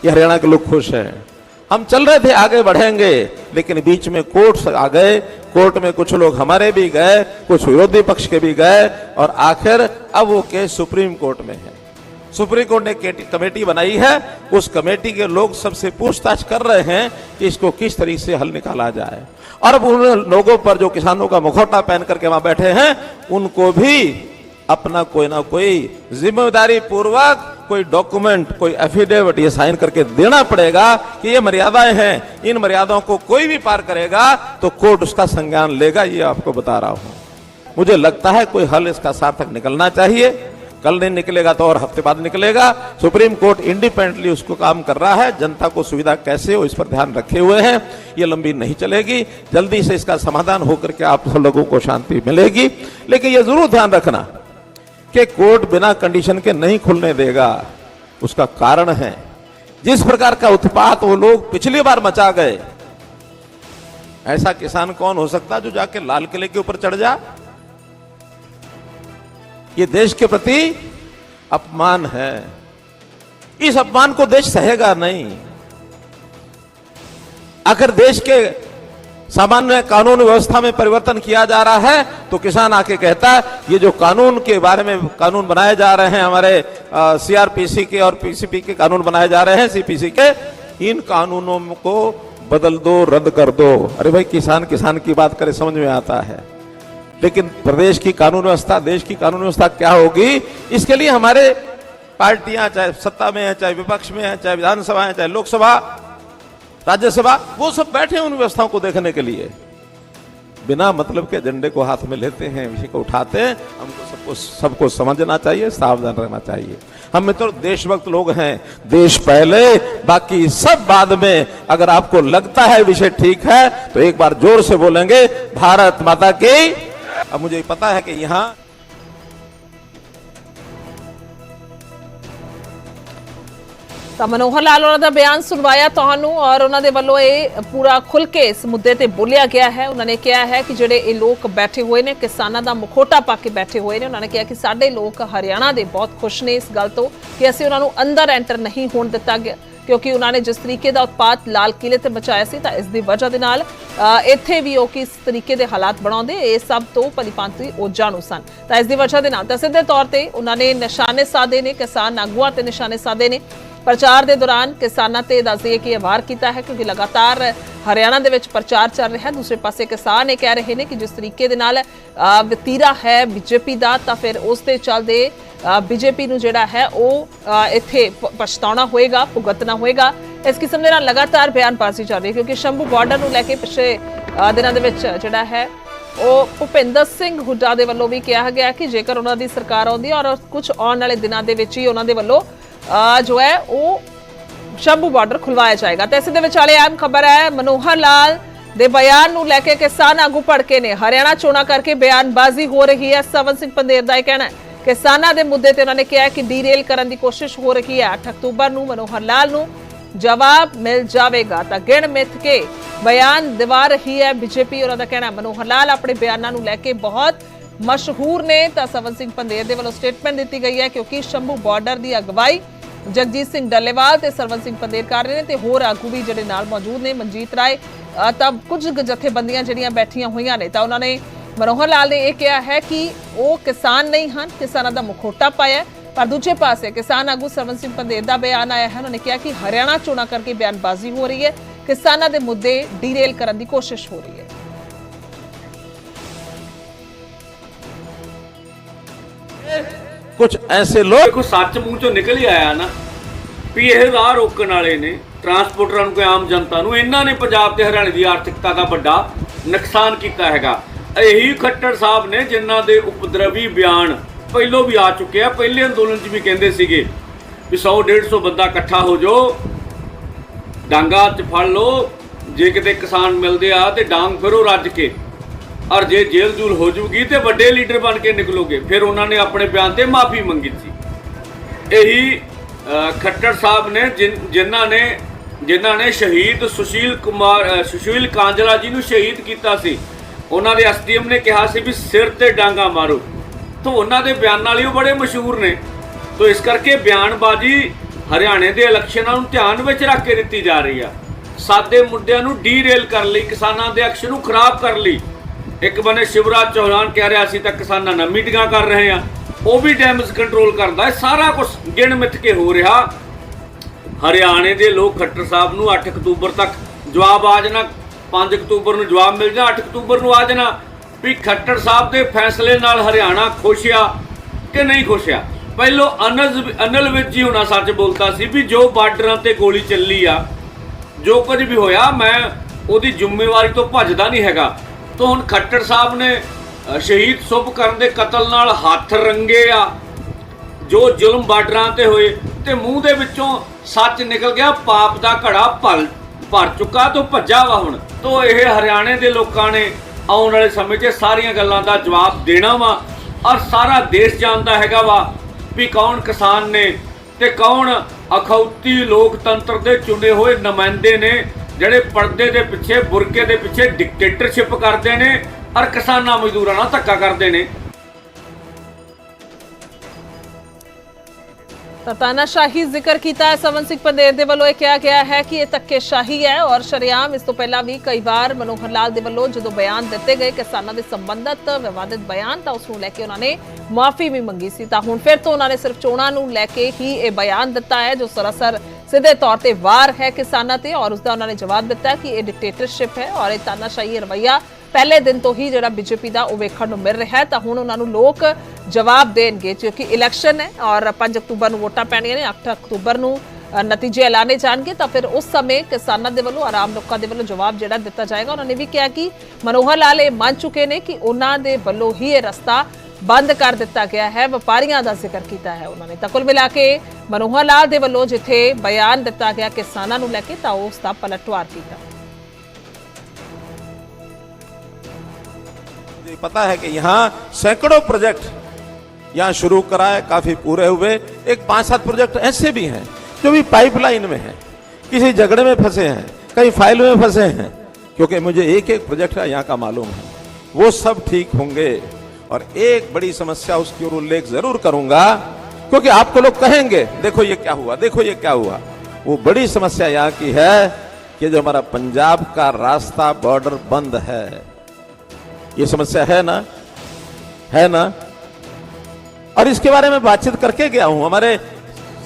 ये हरियाणा के लोग खुश हैं। हम चल रहे थे, आगे बढ़ेंगे, लेकिन बीच में कोर्ट आ गए। कोर्ट में कुछ लोग हमारे भी गए, कुछ विरोधी पक्ष के भी गए, और आखिर अब वो केस सुप्रीम कोर्ट में है। सुप्रीम कोर्ट ने कमेटी बनाई है। उस कमेटी के लोग सबसे पूछताछ कर रहे हैं कि इसको किस तरीके से हल निकाला जाए। और उन लोगों पर जो किसानों का मुखौटा पहन करके वहाँ बैठे हैं, उनको भी अपना कोई ना कोई ज़िम्मेदारी पूर्वक कोई डॉक्यूमेंट कोई एफिडेविट ये साइन करके देना पड़ेगा कि ये मर्यादाएँ हैं। इन मर्यादाओं को कोई भी पार करेगा तो कोर्ट उसका संज्ञान लेगा, ये आपको बता रहा हूँ। मुझे लगता है कोई हल इसका सार्थक निकलना चाहिए। कल नहीं निकलेगा तो और हफ़्ते बाद निकलेगा। सुप्रीम कोर्ट इंडिपेंडेंटली उसको काम कर रहा है। जनता को सुविधा कैसे हो, इस पर ध्यान रखे हुए हैं। ये लंबी नहीं चलेगी। जल्दी से इसका समाधान होकर के आप सब लोगों को शांति मिलेगी। लेकिन ये ज़रूर ध्यान रखना कि कोर्ट बिना कंडीशन के नहीं खुलने देगा। उसका कारण है, जिस प्रकार का उत्पात वो लोग पिछली बार मचा गए, ऐसा किसान कौन हो सकता जो जाके लाल किले के ऊपर चढ़ जा? ये देश के प्रति अपमान है। इस अपमान को देश सहेगा नहीं। अगर देश के सामान्य कानून व्यवस्था में परिवर्तन किया जा रहा है तो किसान आके कहता है, ये जो कानून के बारे में कानून बनाए जा रहे हैं, हमारे सीआरपीसी के और पीसीपी के कानून बनाए जा रहे हैं सीपीसी के, इन कानूनों को बदल दो, रद्द कर दो। अरे भाई, किसान किसान की बात करे, समझ में आता है। लेकिन प्रदेश की कानून व्यवस्था, देश की कानून व्यवस्था क्या होगी? इसके लिए हमारे पार्टियाँ, चाहे सत्ता में है, चाहे विपक्ष में है, चाहे विधानसभा है, चाहे लोकसभा, राज्यसभा, वो सब बैठे हैं उन व्यवस्थाओं को देखने के लिए। बिना मतलब के एजेंडे को हाथ में लेते हैं विषय को उठाते हैं, हमको सबको सबको समझना चाहिए, सावधान रहना चाहिए। हम में तो देशभक्त लोग हैं, देश पहले, बाकी सब बाद में, अगर आपको लगता है विषय ठीक है तो एक बार ज़ोर से बोलेंगे, भारत माता की अब मुझे पता है कि यहाँ ਤਾਂ ਮਨੋਹਰ ਲਾਲ ਉਹਨਾਂ ਦਾ ਬਿਆਨ ਸੁਣਵਾਇਆ ਤੁਹਾਨੂੰ ਔਰ ਉਹਨਾਂ ਦੇ ਵੱਲੋਂ ਇਹ ਪੂਰਾ ਖੁੱਲ ਕੇ ਇਸ ਮੁੱਦੇ ਤੇ ਬੋਲਿਆ ਗਿਆ ਹੈ ਉਹਨਾਂ ਨੇ ਕਿਹਾ ਹੈ ਕਿ ਜਿਹੜੇ ਇਹ ਲੋਕ ਬੈਠੇ ਹੋਏ ਨੇ ਕਿਸਾਨਾਂ ਦਾ ਮੁਖੋਟਾ ਪਾ ਕੇ ਬੈਠੇ ਹੋਏ ਨੇ ਉਹਨਾਂ ਨੇ ਕਿਹਾ ਕਿ ਸਾਡੇ ਲੋਕ ਹਰਿਆਣਾ ਦੇ ਬਹੁਤ ਖੁਸ਼ ਨੇ ਇਸ ਗੱਲ ਤੋਂ ਕਿ ਅਸੀਂ ਉਹਨਾਂ ਨੂੰ ਅੰਦਰ ਐਂਟਰ ਨਹੀਂ ਹੋਣ ਦਿੱਤਾ ਗਿਆ ਕਿਉਂਕਿ ਉਹਨਾਂ ਨੇ ਜਿਸ ਤਰੀਕੇ ਦਾ ਉਤਪਾਦ ਲਾਲ ਕਿਲੇ ਤੇ ਮਚਾਇਆ ਸੀ ਤਾਂ ਇਸ ਦੀ ਵਜ੍ਹਾ ਦੇ ਨਾਲ ਅ, ਇੱਥੇ ਵੀ ਉਹ ਕਿਸ ਤਰੀਕੇ ਦੇ ਹਾਲਾਤ ਬਣਾਉਂਦੇ ਇਹ ਸਭ ਤੋਂ ਭਲੀਭਾਂਤੀ ਉਹ ਜਾਣੂ ਸਨ। ਤਾਂ ਇਸ ਦੀ ਵਜ੍ਹਾ ਦੇ ਨਾਲ ਤਾਂ ਸਿੱਧੇ ਤੌਰ ਤੇ ਉਹਨਾਂ ਨੇ ਨਿਸ਼ਾਨੇ ਸਾਧੇ ਨੇ ਕਿਸਾਨ ਆਗੂਆਂ ਤੇ ਨਿਸ਼ਾਨੇ ਸਾਧੇ ਨੇ। ਪ੍ਰਚਾਰ ਦੇ ਦੌਰਾਨ ਕਿਸਾਨਾਂ ਤੇ ਦੱਸ ਦਈਏ ਕਿ ਇਹ ਵਾਰ ਕੀਤਾ ਹੈ ਕਿਉਂਕਿ ਲਗਾਤਾਰ ਹਰਿਆਣਾ ਦੇ ਵਿੱਚ ਪ੍ਰਚਾਰ ਚੱਲ ਰਿਹਾ ਹੈ। ਦੂਸਰੇ ਪਾਸੇ ਕਿਸਾਨ ਇਹ ਕਹਿ ਰਹੇ ਨੇ ਕਿ ਜਿਸ ਤਰੀਕੇ ਦੇ ਨਾਲ ਵਤੀਰਾ ਹੈ ਬੀਜੇਪੀ ਦਾ, ਤਾਂ ਫਿਰ ਉਸ ਦੇ ਚੱਲਦੇ ਬੀਜੇਪੀ ਨੂੰ ਜਿਹੜਾ ਹੈ ਉਹ ਇੱਥੇ ਪ- ਪਛਤਾਉਣਾ ਹੋਏਗਾ, ਭੁਗਤਣਾ ਹੋਏਗਾ। ਇਸ ਕਿਸਮ ਦੇ ਨਾਲ ਲਗਾਤਾਰ ਬਿਆਨਬਾਜ਼ੀ ਚੱਲ ਰਹੀ ਹੈ ਕਿਉਂਕਿ ਸ਼ੰਭੂ ਬਾਰਡਰ ਨੂੰ ਲੈ ਕੇ ਪਿਛਲੇ ਦਿਨਾਂ ਦੇ ਵਿੱਚ ਜਿਹੜਾ ਹੈ, ਉਹ ਭੁਪਿੰਦਰ ਸਿੰਘ ਹੁੱਡਾ ਦੇ ਵੱਲੋਂ ਵੀ ਕਿਹਾ ਗਿਆ ਕਿ ਜੇਕਰ ਉਹਨਾਂ ਦੀ ਸਰਕਾਰ ਆਉਂਦੀ ਹੈ ਔਰ ਕੁਝ ਆਉਣ ਵਾਲੇ ਦਿਨਾਂ ਦੇ ਵਿੱਚ ਹੀ ਉਹਨਾਂ ਦੇ ਵੱਲੋਂ ਜੋ ਹੈ, ਉਹ ਸ਼ੰਭੂ ਬਾਰਡਰ ਖੁਲਵਾਇਆ ਜਾਏਗਾ। ਤੇ ਇਸੇ ਦੇ ਵਿਚਾਲੇ ਅਹਿਮ ਖਬਰ ਹੈ, ਮਨੋਹਰ ਲਾਲ ਦੇ ਬਿਆਨ ਨੂੰ ਲੈ ਕੇ ਕਿਸਾਨ ਆਗੂ ਭੜਕੇ ਨੇ। ਹਰਿਆਣਾ ਚੋਣਾਂ ਕਰਕੇ ਬਿਆਨਬਾਜ਼ੀ ਹੋ ਰਹੀ ਹੈ, ਸਵਨ ਸਿੰਘ ਪੰਦੇਰ ਦਾ ਇਹ ਕਹਿਣਾ ਹੈ। ਕਿਸਾਨਾਂ ਦੇ ਮੁੱਦੇ ਤੇ ਉਹਨਾਂ ਨੇ ਕਿਹਾ ਕਿ ਡੀਰੇਲ ਕਰਨ ਦੀ ਕੋਸ਼ਿਸ਼ ਹੋ ਰਹੀ ਹੈ। 8 ਅਕਤੂਬਰ ਨੂੰ ਮਨੋਹਰ ਲਾਲ ਨੂੰ ਜਵਾਬ ਮਿਲ ਜਾਵੇਗਾ। ਤਾਂ ਗਿਣ ਮਿੱਥ ਕੇ ਬਿਆਨ ਦਿਵਾ ਰਹੀ ਹੈ ਬੀਜੇਪੀ, ਉਹਨਾਂ ਦਾ ਕਹਿਣਾ ਮਨੋਹਰ ਲਾਲ ਆਪਣੇ ਬਿਆਨਾਂ ਨੂੰ ਲੈ ਕੇ ਬਹੁਤ ਮਸ਼ਹੂਰ ਨੇ। ਤਾਂ ਸਵਨ ਸਿੰਘ ਪੰਦੇਰ ਦੇ ਵੱਲੋਂ ਸਟੇਟਮੈਂਟ ਦਿੱਤੀ ਗਈ ਹੈ, ਕਿਉਂਕਿ ਸ਼ੰਭੂ ਬਾਰਡਰ ਦੀ ਅਗਵਾਈ ਜਗਜੀਤ ਸਿੰਘ ਡੱਲੇਵਾਲ ਤੇ ਸਰਵਨ ਸਿੰਘ ਪੰਦੇਰ ਕਰ ਰਹੇ ਨੇ ਤੇ ਹੋਰ ਆਗੂ ਵੀ ਜਿਹੜੇ ਨਾਲ ਮੌਜੂਦ ਨੇ, ਮਨਜੀਤ ਰਾਏ ਤਾਂ ਕੁਝ ਜਥੇਬੰਦੀਆਂ ਜਿਹੜੀਆਂ ਬੈਠੀਆਂ ਹੋਈਆਂ ਨੇ, ਤਾਂ ਉਹਨਾਂ ਨੇ ਮਨੋਹਰ ਲਾਲ ਨੇ ਇਹ ਕਿਹਾ ਹੈ ਕਿ ਉਹ ਕਿਸਾਨ ਨਹੀਂ ਹਨ, ਕਿਸਾਨਾਂ ਦਾ ਮੁਖੋਟਾ ਪਾਇਆ ਪਰ ਦੂਜੇ ਪਾਸੇ ਕਿਸਾਨ ਆਗੂ ਸਰਵਨ ਸਿੰਘ ਪੰਦੇਰ ਦਾ ਬਿਆਨ ਆਇਆ ਹੈ, ਉਹਨਾਂ ਨੇ ਕਿਹਾ ਕਿ ਹਰਿਆਣਾ ਚੋਣਾਂ ਕਰਕੇ ਬਿਆਨਬਾਜ਼ੀ ਹੋ ਰਹੀ ਹੈ, ਕਿਸਾਨਾਂ ਦੇ ਮੁੱਦੇ ਡੀਰੇਲ ਕਰਨ ਦੀ ਕੋਸ਼ਿਸ਼ ਹੋ ਰਹੀ ਹੈ। ਕੁਝ ਐਸੇ ਲੋਕ ਦੇਖੋ, ਸੱਚ ਮੂੰਹ ਚੋਂ ਨਿਕਲ ਹੀ ਆਇਆ ਨਾ, ਵੀ ਇਹ ਰਾਹ ਰੋਕਣ ਵਾਲੇ ਨੇ ਟਰਾਂਸਪੋਰਟਰਾਂ ਨੂੰ ਕੋਈ ਆਮ ਜਨਤਾ ਨੂੰ, ਇਹਨਾਂ ਨੇ ਪੰਜਾਬ ਤੇ ਹਰਿਆਣੇ ਦੀ ਆਰਥਿਕਤਾ ਦਾ ਵੱਡਾ ਨੁਕਸਾਨ ਕੀਤਾ ਹੈਗਾ। ਇਹੀ ਖੱਟੜ ਸਾਹਿਬ ਨੇ ਜਿਨ੍ਹਾਂ ਦੇ ਉਪਦਰਵੀ ਬਿਆਨ ਪਹਿਲੋਂ ਵੀ ਆ ਚੁੱਕੇ ਆ, ਪਹਿਲੇ ਅੰਦੋਲਨ 'ਚ ਵੀ ਕਹਿੰਦੇ ਸੀਗੇ ਵੀ 100 150 ਬੰਦਾ ਇਕੱਠਾ ਹੋ ਜੋ ਡਾਂਗਾ 'ਚ ਫੜ ਲਓ, ਜੇ ਕਿਤੇ ਕਿਸਾਨ ਮਿਲਦੇ ਆ ਤੇ ਡਾਂਗ ਫਿਰੋ ਰੱਜ ਕੇ। ਔਰ ਜੇ ਜੇਲ੍ਹ ਜੂਲ ਹੋ ਜੂਗੀ ਤੇ ਵੱਡੇ ਲੀਡਰ ਬਣ ਕੇ ਨਿਕਲੋਗੇ ਫਿਰ ਉਹਨਾਂ ਨੇ ਆਪਣੇ ਬਿਆਨ ਤੇ ਮਾਫੀ ਮੰਗੀ ਸੀ। ਇਹੀ ਅ, ਖੱਟਰ ਸਾਹਿਬ ਨੇ ਜਿਨ- ਜਿਨ੍ਹਾਂ ਨੇ ਜਿਨ੍ਹਾਂ ਨੇ ਸ਼ਹੀਦ ਸੁਸ਼ੀਲ ਕੁਮਾਰ ਸੁਸ਼ੀਲ ਕਾਂਜਲਾ ਜੀ ਨੂੰ ਸ਼ਹੀਦ ਕੀਤਾ ਸੀ ਉਹਨਾਂ ਦੇ ਐਸਡੀਐਮ ਨੇ ਕਿਹਾ ਸੀ ਵੀ ਸਿਰ ਤੇ ਡਾਂਗਾ ਮਾਰੋ। ਤਾਂ ਉਹਨਾਂ ਦੇ ਬਿਆਨਾਂ ਲਈ ਉਹ ਬੜੇ ਮਸ਼ਹੂਰ ਨੇ। ਤਾਂ ਇਸ ਕਰਕੇ ਬਿਆਨਬਾਜ਼ੀ ਹਰਿਆਣੇ ਦੇ ਇਲੈਕਸ਼ਨਾਂ ਨੂੰ ਧਿਆਨ ਵਿੱਚ ਰੱਖ ਕੇ ਦਿੱਤੀ ਜਾ ਰਹੀ ਆ। ਸਾਦੇ ਮੁੱਦਿਆਂ ਨੂੰ ਡੀਰੇਲ ਕਰਨ ਲਈ ਕਿਸਾਨਾਂ ਦੇ ਐਕਸ਼ਨ ਨੂੰ ਖਰਾਬ ਕਰਨ ਲਈ ਇੱਕ ਬੰਨੇ ਸ਼ਿਵਰਾਜ ਚੌਹਾਨ ਕਹਿ ਰਿਹਾ ਸੀ ਤਾਂ ਕਿਸਾਨਾਂ ਨਾਲ ਮੀਟਿੰਗਾਂ ਕਰ ਰਹੇ ਆ ਉਹ ਵੀ ਡੈਮੇਜ ਕੰਟਰੋਲ ਕਰਦਾ ਹੈ, ਸਾਰਾ ਕੁਝ ਗਿਣ ਮਿੱਥ ਕੇ ਹੋ ਰਿਹਾ। ਹਰਿਆਣੇ ਦੇ ਲੋਕ ਖੱਟਰ ਸਾਹਿਬ ਨੂੰ 8 ਅਕਤੂਬਰ ਤੱਕ ਜਵਾਬ ਆ ਜਾਣਾ 5 ਅਕਤੂਬਰ ਨੂੰ ਜਵਾਬ ਮਿਲ ਜਾਣਾ 8 ਅਕਤੂਬਰ ਨੂੰ ਆ ਜਾਣਾ, ਵੀ ਖੱਟਰ ਸਾਹਿਬ ਦੇ ਫੈਸਲੇ ਨਾਲ ਹਰਿਆਣਾ ਖੁਸ਼ ਆ ਕਿ ਨਹੀਂ ਖੁਸ਼ ਆ? ਪਹਿਲੋ ਅਨਲ ਅਨਲ ਵਿੱਚ ਹੀ ਹੋਣਾ ਸੱਚ ਬੋਲਤਾ ਸੀ ਵੀ ਜੋ ਬਾਰਡਰਾਂ ਤੇ ਗੋਲੀ ਚੱਲੀ ਆ, ਜੋ ਕੁਝ ਵੀ ਹੋਇਆ, ਮੈਂ ਉਹਦੀ ਜ਼ਿੰਮੇਵਾਰੀ ਤੋਂ ਭੱਜਦਾ ਨਹੀਂ ਹੈਗਾ। ਤਾਂ ਹੁਣ ਖੱਟਰ ਸਾਹਿਬ ਨੇ ਸ਼ਹੀਦ ਸੁਭ ਕਰਨ ਦੇ ਕਤਲ ਨਾਲ ਹੱਥ ਰੰਗੇ ਆ, ਜੋ ਜ਼ੁਲਮ ਬਾਰਡਰਾਂ ਤੇ ਹੋਏ, ਤੇ ਮੂੰਹ ਦੇ ਵਿੱਚੋਂ ਸੱਚ ਨਿਕਲ ਗਿਆ, ਪਾਪ ਦਾ ਘੜਾ ਭਰ ਭਰ ਚੁੱਕਾ ਤੋਂ ਭੱਜਾ ਵਾ ਹੁਣ। ਤੋਂ ਇਹ ਹਰਿਆਣੇ ਦੇ ਲੋਕਾਂ ਨੇ ਆਉਣ ਵਾਲੇ ਸਮੇਂ 'ਚ ਸਾਰੀਆਂ ਗੱਲਾਂ ਦਾ ਜਵਾਬ ਦੇਣਾ ਵਾ, ਔਰ ਸਾਰਾ ਦੇਸ਼ ਜਾਣਦਾ ਹੈਗਾ ਵਾ ਵੀ ਕੌਣ ਕਿਸਾਨ ਨੇ ਤੇ ਕੌਣ ਅਖੌਤੀ ਲੋਕਤੰਤਰ ਦੇ ਚੁਣੇ ਹੋਏ ਨੁਮਾਇੰਦੇ ਨੇ ਜਿਹੜੇ ਪਰਦੇ ਦੇ ਪਿੱਛੇ, ਬੁਰਕੇ ਦੇ ਪਿੱਛੇ ਡਿਕਟੇਟਰਸ਼ਿਪ ਕਰਦੇ ਨੇ ਔਰ ਕਿਸਾਨਾਂ ਮਜ਼ਦੂਰਾਂ ਨਾਲ ਧੱਕਾ ਕਰਦੇ ਨੇ। ਤਾਂ ਤਾਨਾਸ਼ਾਹੀ ਜ਼ਿਕਰ ਕੀਤਾ ਹੈ। ਸਵਨ ਸਿੰਘ ਪੰਦੇਰ ਦੇ ਵੱਲੋਂ ਇਹ ਕਿਹਾ ਗਿਆ ਹੈ ਕਿ ਇਹ ਧੱਕੇਸ਼ਾਹੀ ਹੈ ਔਰ ਸ਼ਰੇਆਮ ਇਸ ਤੋਂ ਪਹਿਲਾਂ ਵੀ ਕਈ ਵਾਰ ਮਨੋਹਰ ਲਾਲ ਦੇ ਵੱਲੋਂ ਜਦੋਂ ਬਿਆਨ ਦਿੱਤੇ ਗਏ ਕਿਸਾਨਾਂ ਦੇ ਸੰਬੰਧਤ ਵਿਵਾਦਿਤ ਬਿਆਨ, ਤਾਂ ਉਸ ਨੂੰ ਲੈ ਕੇ ਉਹਨਾਂ ਨੇ ਮਾਫੀ ਵੀ ਮੰਗੀ ਸੀ। ਤਾਂ ਹੁਣ ਫਿਰ ਤੋਂ ਉਹਨਾਂ ਨੇ ਸਿਰਫ ਚੋਣਾਂ ਨੂੰ ਲੈ ਕੇ ਹੀ ਇਹ ਬਿਆਨ ਦਿੱਤਾ ਹੈ, ਜੋ ਸਰਾਸਰ ਸਿੱਧੇ ਤੌਰ ਤੇ ਵਾਰ ਹੈ ਕਿਸਾਨਾਂ ਤੇ ਔਰ ਉਸ ਦਾ ਉਹਨਾਂ ਨੇ ਜਵਾਬ ਦਿੱਤਾ ਕਿ ਇਹ ਡਿਕਟੇਟਰਸ਼ਿਪ ਹੈ ਔਰ ਇਹ ਤਾਨਾਸ਼ਾਹੀ ਰਵਈਆ ਪਹਿਲੇ ਦਿਨ ਤੋਂ ਹੀ ਜਿਹੜਾ ਬੀਜੇਪੀ ਦਾ ਉਹ ਵੇਖਣ ਨੂੰ ਮਿਲ ਰਿਹਾ ਹੈ, ਤਾਂ ਹੁਣ ਉਹਨਾਂ ਨੂੰ ਲੋਕ ਜਵਾਬ ਦੇਣਗੇ, ਕਿਉਂਕਿ ਇਲੈਕਸ਼ਨ ਹੈ ਔਰ 5 ਅਕਤੂਬਰ ਨੂੰ ਵੋਟਾਂ ਪੈਣੀਆਂ ਨੇ 8 ਅਕਤੂਬਰ ਨੂੰ ਨਤੀਜੇ ਐਲਾਨੇ ਜਾਣਗੇ, ਤਾਂ ਫਿਰ ਉਸ ਸਮੇਂ ਕਿਸਾਨਾਂ ਦੇ ਵੱਲੋਂ ਆਰਾਮ ਲੋਕਾਂ ਦੇ ਵੱਲੋਂ ਜਵਾਬ ਜਿਹੜਾ ਦਿੱਤਾ ਜਾਏਗਾ। ਉਹਨਾਂ ਨੇ ਵੀ ਕਿਹਾ ਕਿ ਮਨੋਹਰ ਲਾਲ ਇਹ ਮੰਨ ਚੁੱਕੇ ਨੇ ਕਿ ਉਹਨਾਂ ਦੇ ਵੱਲੋਂ ਹੀ ਇਹ ਰਸਤਾ ਬੰਦ ਕਰ ਦਿੱਤਾ ਗਿਆ ਹੈ, ਵਪਾਰੀਆਂ ਦਾ ਜ਼ਿਕਰ ਕੀਤਾ ਹੈ ਉਹਨਾਂ ਨੇ। ਤਾਂ ਕੁੱਲ ਮਿਲਾ ਕੇ ਮਨੋਹਰ ਲਾਲ ਦੇ ਵੱਲੋਂ ਜਿੱਥੇ ਬਿਆਨ ਦਿੱਤਾ ਗਿਆ ਕਿਸਾਨਾਂ ਨੂੰ ਲੈ ਕੇ, ਤਾਂ ਉਸ ਦਾ ਪਲਟਵਾਰ ਕੀਤਾ। मुझे पता है कि यहाँ सैकड़ों प्रोजेक्ट यहाँ शुरू कराए, काफ़ी पूरे हुए। एक पाँच सात प्रोजेक्ट ऐसे भी हैं जो भी पाइपलाइन में हैं, किसी झगड़े में फंसे हैं, कई फ़ाइल में फंसे हैं, क्योंकि मुझे एक एक प्रोजेक्ट का यहाँ का मालूम है। वो सब ठीक होंगे। और एक बड़ी समस्या उसकी ओर उल्लेख ज़रूर करूँगा, क्योंकि आपको लोग कहेंगे, देखो ये क्या हुआ, देखो ये क्या हुआ। वो बड़ी समस्या यहाँ की है कि जो हमारा पंजाब का रास्ता बॉर्डर बंद है। ये समस्या है ना? है ना? और इसके बारे में बातचीत करके गया हूँ। हमारे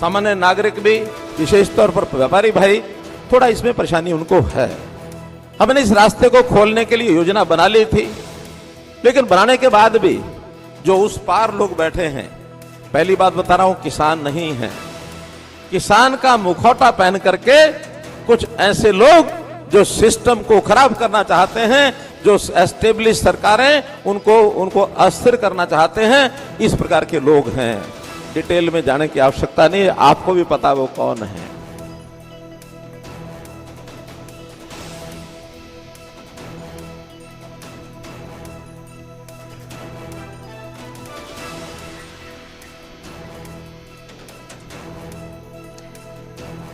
सामान्य नागरिक भी, विशेष तौर पर व्यापारी भाई, थोड़ा इसमें परेशानी उनको है। हमने इस रास्ते को खोलने के लिए योजना बना ली थी। लेकिन बनाने के बाद भी जो उस पार लोग बैठे हैं, पहली बात बता रहा हूँ, किसान नहीं है। किसान का मुखौटा पहन करके कुछ ऐसे लोग जो सिस्टम को खराब करना चाहते हैं जो एस्टेब्लिश सरकारें उनको उनको अस्थिर करना चाहते हैं इस प्रकार के लोग हैं डिटेल में जाने की आवश्यकता नहीं है आपको भी पता वो कौन है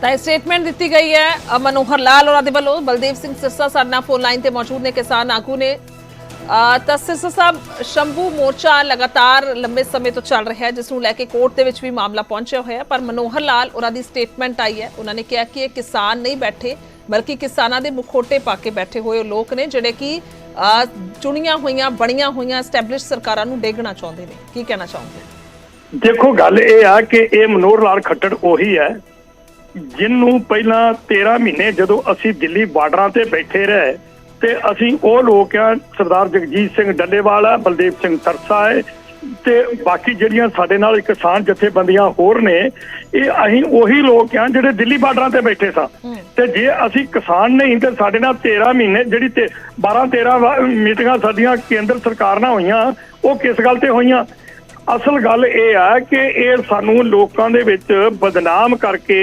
ਤਾਂ ਇਹ ਸਟੇਟਮੈਂਟ ਦਿੱਤੀ ਗਈ ਹੈ। ਮਨੋਹਰ ਲਾਲ ਉਹਨਾਂ ਦੇ ਵੱਲੋਂ ਬਲਦੇਵ ਸਿੰਘ ਸਿਰਸਾ ਸਾਡੇ ਫੋਨ ਲਾਈਨ ਤੇ ਮੌਜੂਦ ਨੇ, ਕਿਸਾਨ ਆਗੂ ਨੇ। ਤਾਂ ਸਿਰਸਾ ਸਾਹਿਬ, ਸ਼ੰਭੂ ਮੋਰਚਾ ਲਗਾਤਾਰ ਲੰਬੇ ਸਮੇਂ ਤੋਂ ਚੱਲ ਰਿਹਾ ਹੈ, ਜਿਸ ਨੂੰ ਲੈ ਕੇ ਕੋਰਟ ਦੇ ਵਿੱਚ ਵੀ ਮਾਮਲਾ ਪਹੁੰਚਿਆ ਹੋਇਆ ਪਰ ਮਨੋਹਰ ਲਾਲ ਉਹਨਾਂ ਦੀ ਸਟੇਟਮੈਂਟ ਆਈ ਹੈ। ਉਹਨਾਂ ਨੇ ਕਿਹਾ ਕਿ ਇਹ ਕਿਸਾਨ ਨਹੀਂ ਬੈਠੇ, ਬਲਕਿ ਕਿਸਾਨਾਂ ਦੇ ਮੁਖੋਟੇ ਪਾ ਕੇ ਬੈਠੇ ਹੋਏ ਉਹ ਲੋਕ ਨੇ, ਜਿਹੜੇ ਕਿ ਚੁਣੀਆਂ ਹੋਈਆਂ, ਬਣੀਆਂ ਹੋਈਆਂ ਐਸਟੈਬਲਿਸ਼ ਸਰਕਾਰਾਂ ਨੂੰ ਡੇਗਣਾ ਚਾਹੁੰਦੇ ਨੇ। ਕੀ ਕਹਿਣਾ ਚਾਹੁੰਦੇ ਦੇਖੋ, ਗੱਲ ਇਹ ਆ ਕਿ ਇਹ ਮਨੋਹਰ ਲਾਲ ਖੱਟੜ ਉਹੀ ਹੈ ਜਿਹਨੂੰ ਪਹਿਲਾਂ 13 ਮਹੀਨੇ ਜਦੋਂ ਅਸੀਂ ਦਿੱਲੀ ਬਾਰਡਰਾਂ ਤੇ ਬੈਠੇ ਰਹੇ ਤੇ ਅਸੀਂ ਉਹ ਲੋਕ ਆ ਸਰਦਾਰ ਜਗਜੀਤ ਸਿੰਘ ਡੱਲੇਵਾਲ ਆ ਬਲਦੇਵ ਸਿੰਘ ਸਰਸਾ ਹੈ ਤੇ ਬਾਕੀ ਜਿਹੜੀਆਂ ਸਾਡੇ ਨਾਲ ਕਿਸਾਨ ਜਥੇਬੰਦੀਆਂ ਹੋਰ ਨੇ ਇਹ ਅਸੀਂ ਉਹੀ ਲੋਕ ਆ ਜਿਹੜੇ ਦਿੱਲੀ ਬਾਰਡਰਾਂ ਤੇ ਬੈਠੇ ਸਾਂ। ਤੇ ਜੇ ਅਸੀਂ ਕਿਸਾਨ ਨਹੀਂ ਤੇ ਸਾਡੇ ਨਾਲ 13 ਮਹੀਨੇ ਜਿਹੜੀ ਤੇ 12 13 ਵਾ- ਮੀਟਿੰਗਾਂ ਸਾਡੀਆਂ ਕੇਂਦਰ ਸਰਕਾਰ ਨਾਲ ਹੋਈਆਂ ਉਹ ਕਿਸ ਗੱਲ ਤੇ ਹੋਈਆਂ? ਅਸਲ ਗੱਲ ਇਹ ਆ ਕਿ ਇਹ ਸਾਨੂੰ ਲੋਕਾਂ ਦੇ ਵਿੱਚ ਬਦਨਾਮ ਕਰਕੇ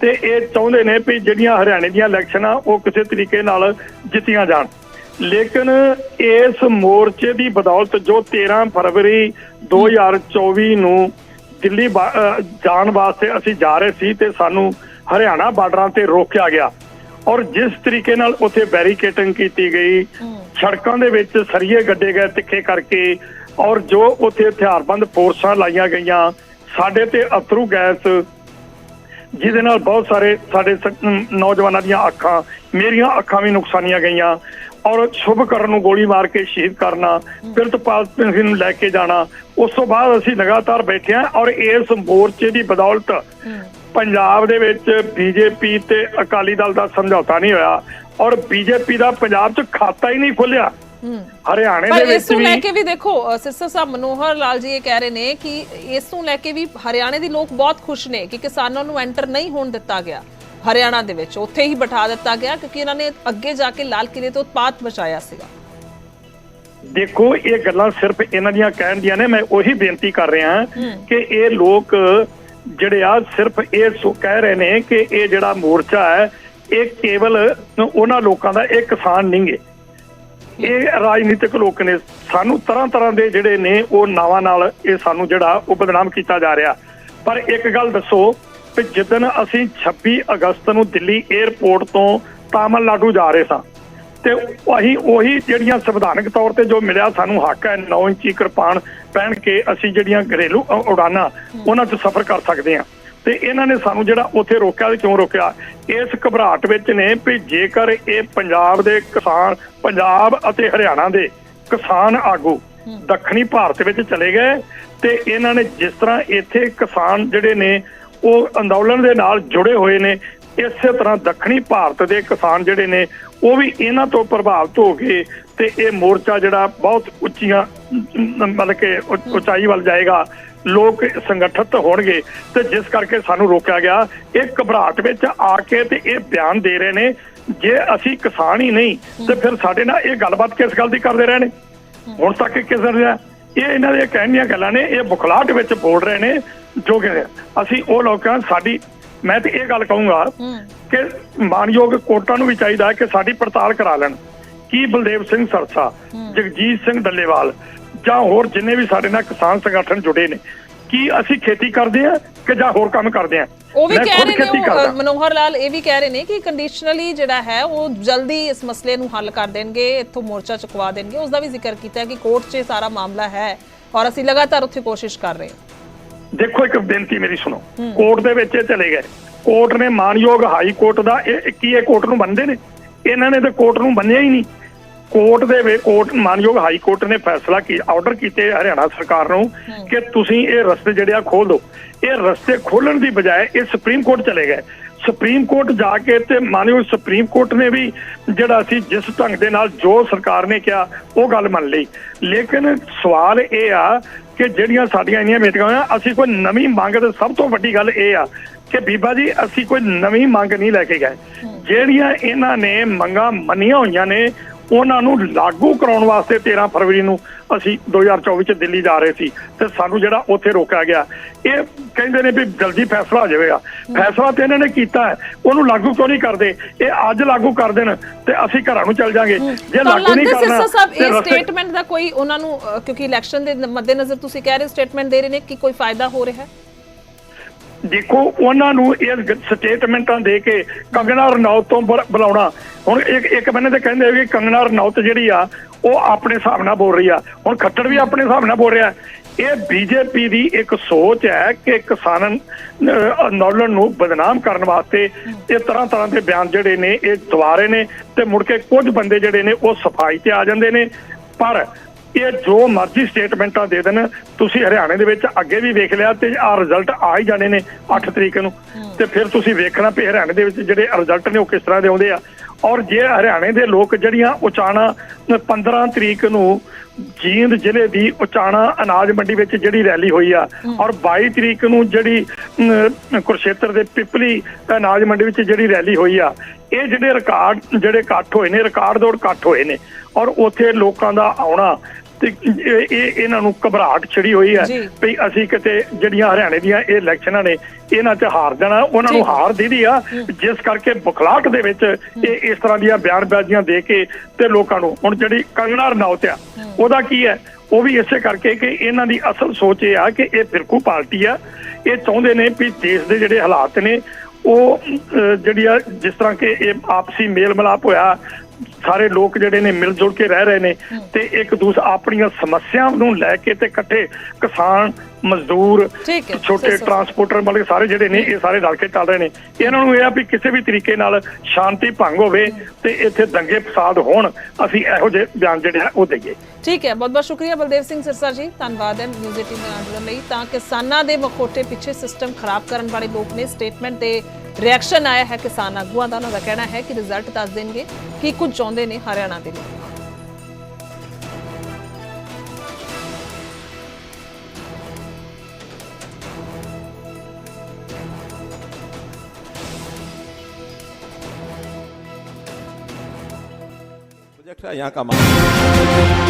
ਤੇ ਇਹ ਚਾਹੁੰਦੇ ਨੇ ਵੀ ਜਿਹੜੀਆਂ ਹਰਿਆਣੇ ਦੀਆਂ ਇਲੈਕਸ਼ਨਾਂ ਉਹ ਕਿਸੇ ਤਰੀਕੇ ਨਾਲ ਜਿੱਤੀਆਂ ਜਾਣ। ਲੇਕਿਨ ਇਸ ਮੋਰਚੇ ਦੀ ਬਦੌਲਤ ਜੋ 13 ਫਰਵਰੀ 2024 ਨੂੰ ਦਿੱਲੀ ਜਾਣ ਵਾਸਤੇ ਅਸੀਂ ਜਾ ਰਹੇ ਸੀ ਤੇ ਸਾਨੂੰ ਹਰਿਆਣਾ ਬਾਰਡਰਾਂ ਤੇ ਰੋਕਿਆ ਗਿਆ। ਔਰ ਜਿਸ ਤਰੀਕੇ ਨਾਲ ਉੱਥੇ ਬੈਰੀਕੇਟਿੰਗ ਕੀਤੀ ਗਈ, ਸੜਕਾਂ ਦੇ ਵਿੱਚ ਸਰੀਏ ਗੱਡੇ ਗਏ ਤਿੱਖੇ ਕਰਕੇ, ਔਰ ਜੋ ਉੱਥੇ ਹਥਿਆਰਬੰਦ ਫੋਰਸਾਂ ਲਾਈਆਂ ਗਈਆਂ, ਸਾਡੇ ਤੇ ਅਥਰੂ ਗੈਸ ਜਿਹਦੇ ਨਾਲ ਬਹੁਤ ਸਾਰੇ ਸਾਡੇ ਨੌਜਵਾਨਾਂ ਦੀਆਂ ਅੱਖਾਂ, ਮੇਰੀਆਂ ਅੱਖਾਂ ਵੀ ਨੁਕਸਾਨੀਆਂ ਗਈਆਂ। ਔਰ ਸ਼ੁਭ ਕਰਨ ਨੂੰ ਗੋਲੀ ਮਾਰ ਕੇ ਸ਼ਹੀਦ ਕਰਨਾ, ਪ੍ਰਿਤਪਾਲ ਸਿੰਘ ਨੂੰ ਲੈ ਕੇ ਜਾਣਾ, ਉਸ ਤੋਂ ਬਾਅਦ ਅਸੀਂ ਲਗਾਤਾਰ ਬੈਠੇ ਹਾਂ ਔਰ ਇਸ ਮੋਰਚੇ ਦੀ ਬਦੌਲਤ ਪੰਜਾਬ ਦੇ ਵਿੱਚ ਬੀਜੇਪੀ ਤੇ ਅਕਾਲੀ ਦਲ ਦਾ ਸਮਝੌਤਾ ਨਹੀਂ ਹੋਇਆ ਔਰ ਬੀਜੇਪੀ ਦਾ ਪੰਜਾਬ 'ਚ ਖਾਤਾ ਹੀ ਨਹੀਂ ਖੁੱਲਿਆ ਹਰਿਆਣੇ ਪਰ ਦੇ ਇਸ ਵਿੱਚ ਨੂੰ ਲੈ ਵੀ ਕੇ ਵੀ ਦੇਖੋ ਸਿਰਸਾ ਸਾਹਿਬ ਮਨੋਹਰ ਲਾਲ ਜੀ ਇਹ ਕਹਿ ਰਹੇ ਨੇ ਕਿ ਇਸ ਨੂੰ ਲੈ ਕੇ ਵੀ ਹਰਿਆਣੇ ਦੇ ਲੋਕ ਬਹੁਤ ਖੁਸ਼ ਨੇ ਕਿ ਕਿਸਾਨਾਂ ਨੂੰ ਐਂਟਰ ਨਹੀਂ ਹੋਣ ਦਿੱਤਾ ਗਿਆ ਹਰਿਆਣਾ ਦੇ ਵਿੱਚ। ਉੱਥੇ ਹੀ ਬਿਠਾ ਦਿੱਤਾ ਗਿਆ ਕਿਉਂਕਿ ਇਹਨਾਂ ਨੇ ਅੱਗੇ ਜਾ ਕੇ ਲਾਲ ਕਿਲੇ ਤੋਂ ਉਤਪਾਤ ਮਚਾਇਆ ਸੀਗਾ। ਦੇਖੋ ਇਹ ਗੱਲਾਂ ਸਿਰਫ ਇਹਨਾਂ ਦੀਆਂ ਕਹਿਣ ਦੀਆਂ ਨੇ। ਮੈਂ ਉਹੀ ਬੇਨਤੀ ਕਰ ਰਿਹਾ ਕਿ ਇਹ ਲੋਕ ਜਿਹੜੇ ਆ ਸਿਰਫ ਇਹ ਸੋ ਕਹਿ ਰਹੇ ਨੇ ਕਿ ਇਹ ਜਿਹੜਾ ਮੋਰਚਾ ਹੈ ਇਹ ਕੇਵਲ ਉਹਨਾਂ ਲੋਕਾਂ ਦਾ ਇਹ ਕਿਸਾਨ ਨਹੀਂਗੇ ਇਹ ਰਾਜਨੀਤਿਕ ਲੋਕ ਨੇ। ਸਾਨੂੰ ਤਰ੍ਹਾਂ ਤਰ੍ਹਾਂ ਦੇ ਜਿਹੜੇ ਨੇ, ਉਹ ਨਾਵਾਂ ਨਾਲ ਇਹ ਸਾਨੂੰ ਜਿਹੜਾ, ਉਹ ਬਦਨਾਮ ਕੀਤਾ ਜਾ ਰਿਹਾ। ਪਰ ਇੱਕ ਗੱਲ ਦੱਸੋ ਕਿ ਜਿੱਦਨ ਅਸੀਂ 26 ਅਗਸਤ ਨੂੰ ਦਿੱਲੀ 에ਅਰਪੋਰਟ ਤੋਂ ਤਾਮਿਲਨਾਡੂ ਜਾ ਰਹੇ ਸਾਂ, ਤੇ ਅਸੀਂ ਉਹੀ ਜਿਹੜੀਆਂ ਸੰਵਿਧਾਨਕ ਤੌਰ ਤੇ ਜੋ ਮਿਲਿਆ, ਸਾਨੂੰ ਹੱਕ ਹੈ 9 ਇੰਚੀ ਕਿਰਪਾਨ ਪਹਿਨ ਕੇ ਅਸੀਂ ਜਿਹੜੀਆਂ ਘਰੇਲੂ ਉਡਾਨਾਂ ਉਹਨਾਂ 'ਚ ਸਫ਼ਰ ਕਰ ਸਕਦੇ ਹਾਂ। ਤੇ ਇਹਨਾਂ ਨੇ ਸਾਨੂੰ ਜਿਹੜਾ ਉੱਥੇ ਰੋਕਿਆ ਤੇ ਕਿਉਂ ਰੋਕਿਆ? ਇਸ ਘਬਰਾਹਟ ਵਿੱਚ ਨੇ ਵੀ ਜੇਕਰ ਇਹ ਪੰਜਾਬ ਦੇ ਕਿਸਾਨ ਪੰਜਾਬ ਅਤੇ ਹਰਿਆਣਾ ਦੇ ਕਿਸਾਨ ਆਗੂ ਦੱਖਣੀ ਭਾਰਤ ਵਿੱਚ ਚਲੇ ਗਏ ਤੇ ਇਹਨਾਂ ਨੇ ਜਿਸ ਤਰ੍ਹਾਂ ਇੱਥੇ ਕਿਸਾਨ ਜਿਹੜੇ ਨੇ ਉਹ ਅੰਦੋਲਨ ਦੇ ਨਾਲ ਜੁੜੇ ਹੋਏ ਨੇ ਇਸੇ ਤਰ੍ਹਾਂ ਦੱਖਣੀ ਭਾਰਤ ਦੇ ਕਿਸਾਨ ਜਿਹੜੇ ਨੇ ਉਹ ਵੀ ਇਹਨਾਂ ਤੋਂ ਪ੍ਰਭਾਵਿਤ ਹੋ ਗਏ ਤੇ ਇਹ ਮੋਰਚਾ ਜਿਹੜਾ ਬਹੁਤ ਉੱਚੀਆਂ ਮਤਲਬ ਕਿ ਉਚਾਈ ਵੱਲ ਜਾਏਗਾ। ਲੋਕ ਸੰਗਠਿਤ ਹੋਣਗੇ ਤੇ ਜਿਸ ਕਰਕੇ ਸਾਨੂੰ ਰੋਕਿਆ ਗਿਆ। ਇਹ ਘਬਰਾਹਟ ਵਿੱਚ ਆ ਕੇ ਤੇ ਇਹ ਬਿਆਨ ਦੇ ਰਹੇ ਨੇ। ਜੇ ਅਸੀਂ ਕਿਸਾਨ ਹੀ ਨਹੀਂ ਤੇ ਫਿਰ ਸਾਡੇ ਨਾਲ ਇਹ ਗੱਲਬਾਤ ਕਿਸ ਗੱਲ ਦੀ ਕਰਦੇ ਰਹੇ ਨੇ? ਹੁਣ ਤੱਕ ਕਿਸ ਰਿਹਾ ਇਹ ਇਹਨਾਂ ਦੇ ਕਹਿਣ ਦੀਆਂ ਗੱਲਾਂ ਨੇ ਇਹ ਬੁਖਲਾਹਟ ਵਿੱਚ ਬੋਲ ਰਹੇ ਨੇ ਜੋ ਕਿ ਅਸੀਂ ਉਹ ਲੋਕਾਂ ਸਾਡੀ ਮੈਂ ਤੇ ਇਹ ਗੱਲ ਕਹੂੰਗਾ ਕਿ ਮਾਨਯੋਗ ਕੋਰਟਾਂ ਨੂੰ ਵੀ ਚਾਹੀਦਾ ਹੈ ਕਿ ਸਾਡੀ ਪੜਤਾਲ ਕਰਾ ਲੈਣ। ਕੀ ਬਲਦੇਵ ਸਿੰਘ ਸਰਸਾ ਜਗਜੀਤ ਸਿੰਘ ਡੱਲੇਵਾਲ ਜਾਂ ਹੋਰ ਜਿੰਨੇ ਵੀ ਸਾਡੇ ਨਾਲ ਕਿਸਾਨ ਸੰਗਠਨ ਜੁੜੇ ਨੇ ਕੀ ਅਸੀਂ ਖੇਤੀ ਕਰਦੇ ਆ ਕਿ ਜਾਂ ਹੋਰ ਕੰਮ ਕਰਦੇ ਆ ਉਹ ਵੀ ਕਹਿ ਰਹੇ ਨੇ ਮਨੋਹਰ ਲਾਲ ਇਹ ਵੀ ਕਹਿ ਰਹੇ ਨੇ ਕਿ ਕੰਡੀਸ਼ਨਲੀ ਜਿਹੜਾ ਹੈ ਉਹ ਜਲਦੀ ਇਸ ਮਸਲੇ ਨੂੰ ਹੱਲ ਕਰ ਦੇਣਗੇ ਇੱਥੋਂ ਮੋਰਚਾ ਚੁਕਵਾ ਦੇਣਗੇ। ਉਸ ਦਾ ਵੀ ਜ਼ਿਕਰ ਕੀਤਾ ਕਿ ਕੋਰਟ 'ਚ ਸਾਰਾ ਮਾਮਲਾ ਹੈ ਔਰ ਅਸੀਂ ਲਗਾਤਾਰ ਉੱਥੇ ਕੋਸ਼ਿਸ਼ ਕਰ ਰਹੇ ਹਾਂ। ਦੇਖੋ ਇੱਕ ਬੇਨਤੀ ਮੇਰੀ ਸੁਣੋ। ਕੋਰਟ ਦੇ ਵਿੱਚ ਇਹ ਚਲੇ ਗਏ। ਕੋਰਟ ਨੇ ਮਾਨਯੋਗ ਹਾਈ ਕੋਰਟ ਦਾ ਇਹ ਕੀ ਇਹ ਕੋਰਟ ਨੂੰ ਮੰਨਦੇ ਨੇ। ਇਹਨਾਂ ਨੇ ਤਾਂ ਕੋਰਟ ਨੂੰ ਮੰਨਿਆ ਹੀ ਨਹੀਂ। ਕੋਰਟ ਦੇ ਵਿੱਚ ਕੋਰਟ ਮਾਨਯੋਗ ਹਾਈ ਕੋਰਟ ਨੇ ਫੈਸਲਾ ਕੀ ਆਰਡਰ ਕੀਤੇ ਹਰਿਆਣਾ ਸਰਕਾਰ ਨੂੰ ਕਿ ਤੁਸੀਂ ਇਹ ਰਸਤੇ ਜਿਹੜੇ ਆ ਖੋਲ ਦਿਓ। ਇਹ ਰਸਤੇ ਖੋਲਣ ਦੀ ਬਜਾਏ ਇਹ ਸੁਪਰੀਮ ਕੋਰਟ ਚਲੇ ਗਏ। ਸੁਪਰੀਮ ਕੋਰਟ ਜਾ ਕੇ ਤੇ ਮਾਨਯੋਗ ਸੁਪਰੀਮ ਕੋਰਟ ਨੇ ਵੀ ਜਿਹੜਾ ਸੀ ਜਿਸ ਢੰਗ ਦੇ ਨਾਲ ਜੋ ਸਰਕਾਰ ਨੇ ਕਿਹਾ ਉਹ ਗੱਲ ਮੰਨ ਲਈ। ਲੇਕਿਨ ਸਵਾਲ ਇਹ ਆ ਕਿ ਜਿਹੜੀਆਂ ਸਾਡੀਆਂ ਇੰਨੀਆਂ ਮੀਟਿੰਗਾਂ ਹੋਈਆਂ ਅਸੀਂ ਕੋਈ ਨਵੀਂ ਮੰਗ ਤੇ ਸਭ ਤੋਂ ਵੱਡੀ ਗੱਲ ਇਹ ਆ ਕਿ ਬੀਬਾ ਜੀ ਅਸੀਂ ਕੋਈ ਨਵੀਂ ਮੰਗ ਨਹੀਂ ਲੈ ਕੇ ਗਏ। ਜਿਹੜੀਆਂ ਇਹਨਾਂ ਨੇ ਮੰਗਾਂ ਮੰਨੀਆਂ ਹੋਈਆਂ ਨੇ ਉਹਨਾਂ ਨੂੰ ਲਾਗੂ ਕਰਾਉਣ ਵਾਸਤੇ 13 ਫਰਵਰੀ ਨੂੰ ਅਸੀਂ 2024 ਚ ਦਿੱਲੀ ਜਾ ਰਹੇ ਸੀ ਤੇ ਸਾਨੂੰ ਜਿਹੜਾ ਉੱਥੇ ਰੋਕਿਆ ਗਿਆ। ਇਹ ਕਹਿੰਦੇ ਨੇ ਵੀ ਜਲਦੀ ਫੈਸਲਾ ਹੋ ਜਾਵੇਗਾ। ਫੈਸਲਾ ਤੇ ਇਹਨਾਂ ਨੇ ਕੀਤਾ ਹੈ। ਉਹਨੂੰ ਲਾਗੂ ਕਿਉਂ ਨਹੀਂ ਕਰਦੇ? ਇਹ ਅੱਜ ਲਾਗੂ ਕਰ ਦੇਣ ਤੇ ਅਸੀਂ ਘਰਾਂ ਨੂੰ ਚੱਲ ਜਾਾਂਗੇ। ਜੇ ਲਾਗੂ ਨਹੀਂ ਕਰਨਾ ਸਾਹਿਬ ਇਹ ਸਟੇਟਮੈਂਟ ਦਾ ਕੋਈ ਉਹਨਾਂ ਨੂੰ ਕਿਉਂਕਿ ਇਲੈਕਸ਼ਨ ਦੇ ਮੱਦੇਨਜ਼ਰ ਤੁਸੀਂ ਕਹਿ ਰਹੇ ਸਟੇਟਮੈਂਟ ਦੇ ਰਹੇ ਨੇ ਕਿ ਕੋਈ ਫਾਇਦਾ ਹੋ ਰਿਹਾ ਹੈ? ਦੇਖੋ, ਉਹਨਾਂ ਨੂੰ ਇਹ ਸਟੇਟਮੈਂਟਾਂ ਦੇ ਕੇ ਕੰਗਨਾ ਰਣੌਤ ਤੋਂ ਬੁਲਾਉਣਾ। ਹੁਣ ਇੱਕ ਇੱਕ ਬੰਨੇ ਤੇ ਕਹਿੰਦੇ ਵੀ ਕੰਗਨਾ ਰਣੌਤ ਜਿਹੜੀ ਆ, ਉਹ ਆਪਣੇ ਹਿਸਾਬ ਨਾਲ ਬੋਲ ਰਹੀ ਆ। ਹੁਣ ਖੱਟੜ ਵੀ ਆਪਣੇ ਹਿਸਾਬ ਨਾਲ ਬੋਲ ਰਿਹਾ। ਇਹ ਬੀਜੇਪੀ ਦੀ ਇੱਕ ਸੋਚ ਹੈ ਕਿ ਕਿਸਾਨ ਅੰਦੋਲਨ ਨੂੰ ਬਦਨਾਮ ਕਰਨ ਵਾਸਤੇ ਇਹ ਤਰ੍ਹਾਂ ਤਰ੍ਹਾਂ ਦੇ ਬਿਆਨ ਜਿਹੜੇ ਨੇ, ਇਹ ਦੁਆਰੇ ਨੇ ਤੇ ਮੁੜ ਕੇ ਕੁਝ ਬੰਦੇ ਜਿਹੜੇ ਨੇ, ਉਹ ਸਫ਼ਾਈ ਤੇ ਆ ਜਾਂਦੇ ਨੇ। ਪਰ ਇਹ ਜੋ ਮਰਜ਼ੀ ਸਟੇਟਮੈਂਟਾਂ ਦੇ ਦੇਣ ਤੁਸੀਂ ਹਰਿਆਣੇ ਦੇ ਵਿੱਚ ਅੱਗੇ ਵੀ ਵੇਖ ਲਿਆ ਤੇ ਆ ਰਿਜ਼ਲਟ ਆ ਹੀ ਜਾਣੇ ਨੇ 8 ਤਰੀਕ ਨੂੰ। ਤੇ ਫਿਰ ਤੁਸੀਂ ਵੇਖਣਾ ਵੀ ਹਰਿਆਣੇ ਦੇ ਵਿੱਚ ਜਿਹੜੇ ਰਿਜ਼ਲਟ ਨੇ ਉਹ ਕਿਸ ਤਰ੍ਹਾਂ ਦੇ ਆਉਂਦੇ ਆ। ਔਰ ਜੇ ਹਰਿਆਣੇ ਦੇ ਲੋਕ ਜਿਹੜੀਆਂ ਉਚਾਣਾ 15 ਤਰੀਕ ਨੂੰ ਜੀਂਦ ਜ਼ਿਲ੍ਹੇ ਦੀ ਉਚਾਣਾ ਅਨਾਜ ਮੰਡੀ ਵਿੱਚ ਜਿਹੜੀ ਰੈਲੀ ਹੋਈ ਆ ਔਰ 22 ਤਰੀਕ ਨੂੰ ਜਿਹੜੀ ਕੁਰਸ਼ੇਤਰ ਦੇ ਪਿਪਲੀ ਅਨਾਜ ਮੰਡੀ ਵਿੱਚ ਜਿਹੜੀ ਰੈਲੀ ਹੋਈ ਆ ਇਹ ਜਿਹੜੇ ਰਿਕਾਰਡ ਜਿਹੜੇ ਇਕੱਠ ਹੋਏ ਨੇ ਰਿਕਾਰਡ ਦੌੜ ਇਕੱਠ ਹੋਏ ਨੇ ਔਰ ਉੱਥੇ ਲੋਕਾਂ ਦਾ ਆਉਣਾ ਤੇ ਇਹ ਇਹ- ਇਹਨਾਂ ਨੂੰ ਘਬਰਾਹਟ ਛਿੜੀ ਹੋਈ ਹੈ। ਵੀ ਅਸੀਂ ਕਿਤੇ ਜਿਹੜੀਆਂ ਹਰਿਆਣੇ ਦੀਆਂ ਇਹ ਇਲੈਕਸ਼ਨਾਂ ਨੇ ਇਹਨਾਂ 'ਚ ਹਾਰ ਜਾਣਾ ਉਹਨਾਂ ਨੂੰ। ਹਾਰ ਦੀਦੀ ਆ। ਜਿਸ ਕਰਕੇ ਬੁਖਲਾਹਟ ਦੇ ਵਿੱਚ ਇਹ ਇਸ ਤਰ੍ਹਾਂ ਦੀਆਂ ਬਿਆਨਬਾਜ਼ੀਆਂ ਦੇ ਕੇ ਤੇ ਲੋਕਾਂ ਨੂੰ ਹੁਣ ਜਿਹੜੀ ਕੰਗਨਾ ਰਣੌਤ ਆ ਉਹਦਾ ਕੀ ਹੈ? ਉਹ ਵੀ ਇਸੇ ਕਰਕੇ ਕਿ ਇਹਨਾਂ ਦੀ ਅਸਲ ਸੋਚ ਇਹ ਆ ਕਿ ਇਹ ਫਿਰਕੂ ਪਾਰਟੀ ਆ। ਇਹ ਚਾਹੁੰਦੇ ਨੇ ਵੀ ਦੇਸ਼ ਦੇ ਜਿਹੜੇ ਹਾਲਾਤ ਨੇ ਉਹ ਜਿਹੜੀ ਆ ਜਿਸ ਤਰ੍ਹਾਂ ਕਿ ਇਹ ਆਪਸੀ ਮੇਲ ਮਿਲਾਪ ਹੋਇਆ ਸਾਰੇ ਲੋਕ ਜਿਹੜੇ ਨੇ ਮਿਲ ਜੁਲ ਕੇ ਰਹਿ ਰਹੇ ਨੇ ਤੇ ਇੱਕ ਦੂਸਰੇ ਆਪਣੀਆਂ ਸਮੱਸਿਆਵਾਂ ਨੂੰ ਲੈ ਕੇ ਤੇ ਇਕੱਠੇ ਕਿਸਾਨ ਮਜ਼ਦੂਰ ਛੋਟੇ। ਟਰਾਂਸਪੋਰਟਰ ਮਤਲਬ ਸਾਰੇ ਜਿਹੜੇ ਨੇ ਇਹ ਸਾਰੇ ਰਲ ਕੇ ਚੱਲ ਰਹੇ ਨੇ। ਇਹਨਾਂ ਨੂੰ ਇਹ ਆ ਵੀ ਕਿਸੇ ਵੀ ਤਰੀਕੇ ਨਾਲ ਸ਼ਾਂਤੀ ਭੰਗ ਹੋਵੇ ਤੇ ਇੱਥੇ ਦੰਗੇ ਫਸਾਦ ਹੋਣ ਅਸੀਂ ਇਹੋ ਜਿਹੇ ਬਿਆਨ ਜਿਹੜੇ ਆ ਉਹ ਦਈਏ। ਠੀਕ ਹੈ। ਬਹੁਤ ਬਹੁਤ ਸ਼ੁਕਰੀਆ ਬਲਦੇਵ ਸਿੰਘ ਸਿਰਸਾ ਜੀ। ਧੰਨਵਾਦ ਹੈ ਨਿਊਜ਼ 18 ਦੇ ਨਾਲ ਜੁੜਨ ਲਈ। ਤਾਂ ਕਿਸਾਨਾਂ ਦੇ ਮਖੋਟੇ ਪਿੱਛੇ ਸਿਸਟਮ ਖਰਾਬ ਕਰਨ ਵਾਲੇ ਲੋਕ ਨੇ। ਸਟੇਟਮੈਂਟ ਤੇ ਰਿਐਕਸ਼ਨ ਆਇਆ ਹੈ ਕਿਸਾਨ ਆਗੂਆਂ ਦਾ ਉਹਨਾਂ ਦਾ ਕਹਿਣਾ ਹੈ ਕਿ ਰਿਜ਼ਲਟ ਦੱਸ ਦੇਣਗੇ ਕੀ ਕੁਝ ਚਾਹੁੰਦੇ ਨੇ ਹਰਿਆਣਾ ਦੇ ਲੋਕ प्रोजेक्ट है यहाँ का मामला